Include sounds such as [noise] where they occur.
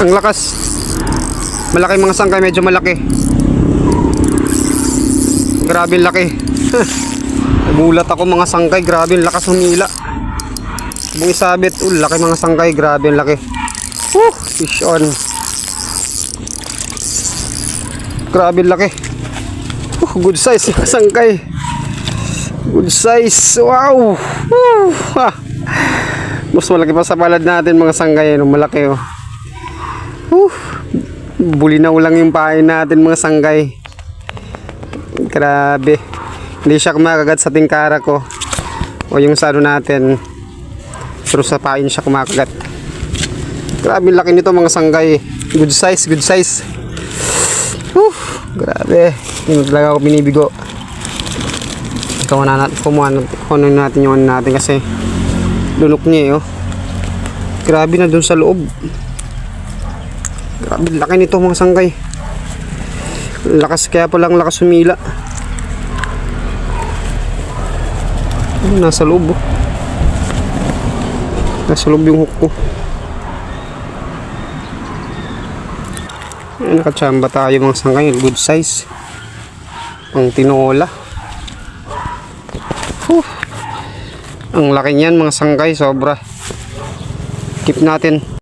Ang lakas. Malaki mga sangkay, medyo malaki. Grabe laki. [laughs] Nagulat ako mga sangkay, grabe ang lakas humila. Bung isabit, uh, laki mga sangkay, grabe ang laki. Woo, fish on. Grabe ang laki. Uh, good size mga sangkay. Good size. Wow. Woo. Ha. Mas malaki pa sa palad natin mga sanggay. Ano, malaki oh. Woo. Bulinaw lang yung pain natin mga sanggay. Grabe. Hindi siya kumakagat sa tingkara ko. O yung sa ano natin. Pero sa pain siya kumakagat. Grabe laki nito mga sanggay. Good size, good size. Woo. Grabe. Hindi talaga ako binibigo. Ikaw na natin, kumuha natin, natin yung ano natin kasi lunok niya eh, oh. Grabe na dun sa loob. Grabe, laki nito mga sanggay. Lakas kaya palang lakas humila. Ano, nasa loob oh. Nasa loob yung hook ko. Ay, nakachamba tayo mga sanggay. Good size. Pang tinola. Whew. Ang laki niyan mga sanggay, sobra. Keep natin.